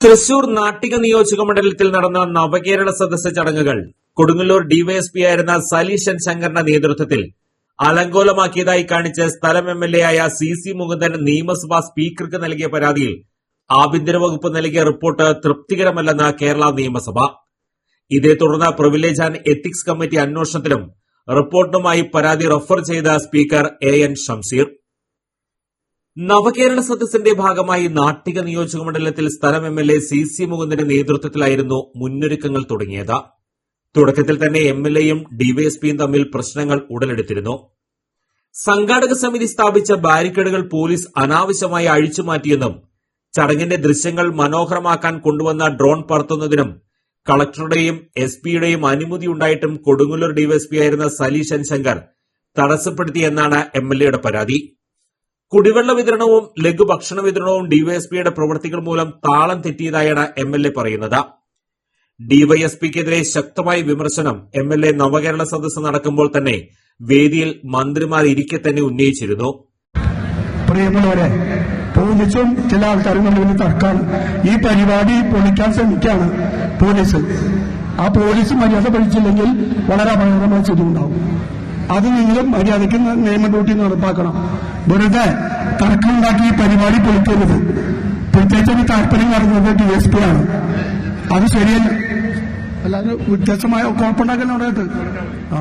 തൃശൂർ നാട്ടിക നിയോജക മണ്ഡലത്തിൽ നടന്ന നവകേരള സദസ്സ് ചടങ്ങുകൾ കൊടുങ്ങല്ലൂർ ഡിവൈഎസ്പി ആയിരുന്ന സലീഷൻ ശങ്കറിന്റെ നേതൃത്വത്തിൽ അലങ്കോലമാക്കിയതായി കാണിച്ച് സ്ഥലം എം എൽ എ ആയ സി സി മുകുന്ദൻ നിയമസഭാ സ്പീക്കർക്ക് നൽകിയ പരാതിയിൽ ആഭ്യന്തര വകുപ്പ് നൽകിയ റിപ്പോർട്ട് തൃപ്തികരമല്ലെന്ന് കേരള നിയമസഭ. ഇതേ തുടർന്ന് പ്രിവിലേജ് ആൻഡ് എത്തിക്സ് കമ്മിറ്റി അന്വേഷണത്തിനും റിപ്പോർട്ടുമായി പരാതി റഫർ ചെയ്ത speaker A N Shamseer Navakerala സദസ്സിന്റെ ഭാഗമായി നാട്ടിക നിയോജക മണ്ഡലത്തിൽ സ്ഥലം M L A C C മുകുന്ദന്റെ നേതൃത്വത്തിലായിരുന്നു മുന്നൊരുക്കങ്ങൾ തുടങ്ങിയത്. തുടക്കത്തിൽ തന്നെ എം എൽ എയും ഡിവൈഎസ്പിയും തമ്മിൽ പ്രശ്നങ്ങൾ ഉടലെടുത്തിരുന്നു. സംഘാടക സമിതി സ്ഥാപിച്ച ബാരിക്കേഡുകൾ പോലീസ് അനാവശ്യമായി അഴിച്ചുമാറ്റിയെന്നും ചടങ്ങിന്റെ ദൃശ്യങ്ങൾ മനോഹരമാക്കാൻ കൊണ്ടുവന്ന ഡ്രോൺ പറത്തുന്നതിനും കളക്ടറുടെയും എസ് പിയുടെയും അനുമതി ഉണ്ടായിട്ടും കൊടുങ്ങല്ലൂർ ഡിവൈഎസ്പി ആയിരുന്ന സലീഷൻ ശങ്കർ തടസ്സപ്പെടുത്തിയെന്നാണ് എം എൽ എയുടെ പരാതി. കുടിവെള്ള വിതരണവും ലഘുഭക്ഷണ വിതരണവും ഡിവൈഎസ്പിയുടെ പ്രവൃത്തികൾ മൂലം താളം തെറ്റിയതായാണ് എം എൽ എ പറയുന്നത്. ഡിവൈഎസ്പിക്കെതിരെ ശക്തമായ വിമർശനം എം എൽ എ നവകേരള സദസ്സ് നടക്കുമ്പോൾ തന്നെ വേദിയിൽ മന്ത്രിമാർ ഇരിക്കെ തന്നെ ഉന്നയിച്ചിരുന്നു. പ്രിയമുള്ളവരെ പോലീസും ചില ആൾക്കാരും തമ്മിൽ ഈ പരിപാടി പൊളിക്കാൻ ശ്രമിക്കുകയാണ് പോലീസ്. ആ പോലീസ് മര്യാദ പഠിച്ചില്ലെങ്കിൽ വളരെ അപകടമായ സ്ഥിതി ഉണ്ടാവും. അത് നിങ്ങളും മര്യാദയ്ക്ക് നിയമ ഡ്യൂട്ടി നടപ്പാക്കണം. വെറുതെ തർക്കമുണ്ടാക്കി ഈ പരിപാടി പൊളിക്കരുത്. പ്രത്യേകിച്ച് അതിന് താല്പര്യം നടന്നത് ഡി എസ് പി ആണ്. അത് ശരിയല്ല. അല്ലാതെ വ്യത്യസ്തമായ കുഴപ്പമുണ്ടാക്കാൻ പറയട്ടെ ആ.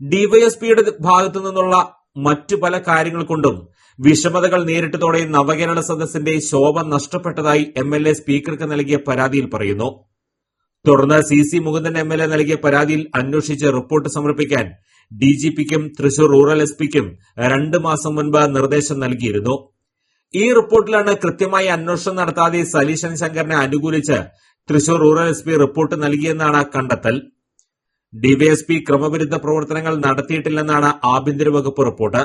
ഡിവൈഎസ്പിയുടെ ഭാഗത്തു നിന്നുള്ള മറ്റു പല കാര്യങ്ങൾ കൊണ്ടും വിഷമതകൾ നേരിട്ടതോടെ നവകേരള സദസ്സിന്റെ ശോഭ നഷ്ടപ്പെട്ടതായി എം എൽ എ സ്പീക്കർക്ക് നൽകിയ പരാതിയിൽ പറയുന്നു. തുടർന്ന് C C Mukundan M L A നൽകിയ പരാതിയിൽ അന്വേഷിച്ച് റിപ്പോർട്ട് സമർപ്പിക്കാൻ ഡിജിപിക്കും തൃശൂർ റൂറൽ എസ് പിക്കും രണ്ട് മാസം മുൻപ് നിർദ്ദേശം നൽകിയിരുന്നു. ഈ റിപ്പോർട്ടിലാണ് കൃത്യമായി അന്വേഷണം നടത്താതെ സലീശൻ ശങ്കറിനെ അനുകൂലിച്ച് Thrissur rural S P report നൽകിയെന്നാണ് കണ്ടെത്തൽ. ഡിവൈഎസ്പി ക്രമവിരുദ്ധ പ്രവർത്തനങ്ങൾ നടത്തിയിട്ടില്ലെന്നാണ് ആഭ്യന്തര വകുപ്പ് റിപ്പോർട്ട്.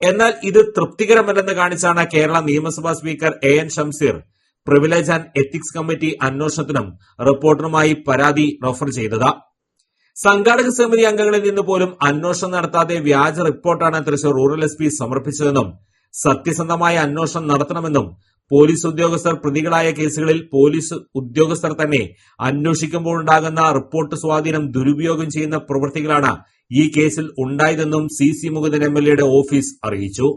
എന്നാൽ ഇത് തൃപ്തികരമല്ലെന്ന് കാണിച്ചാണ് കേരള നിയമസഭാ speaker A N Shamseer privilege and ethics committee അന്വേഷണത്തിനും റിപ്പോർട്ടറുമായി പരാതി റഫർ ചെയ്തത്. സംഘാടക സമിതി അംഗങ്ങളിൽ നിന്ന് പോലും അന്വേഷണം നടത്താതെ വ്യാജ റിപ്പോർട്ടാണ് തൃശൂർ റൂറൽ എസ് പി സമർപ്പിച്ചതെന്നും സത്യസന്ധമായ അന്വേഷണം നടത്തണമെന്നും പോലീസ് ഉദ്യോഗസ്ഥർ പ്രതികളായ കേസുകളിൽ പോലീസ് ഉദ്യോഗസ്ഥർ തന്നെ അന്വേഷിക്കുമ്പോഴുണ്ടാകുന്ന റിപ്പോർട്ട് സ്വാധീനം ദുരുപയോഗം ചെയ്യുന്ന പ്രവൃത്തികളാണ് ഈ കേസിൽ ഉണ്ടായതെന്നും സി സി മുകുന്ദൻ ഓഫീസ് അറിയിച്ചു.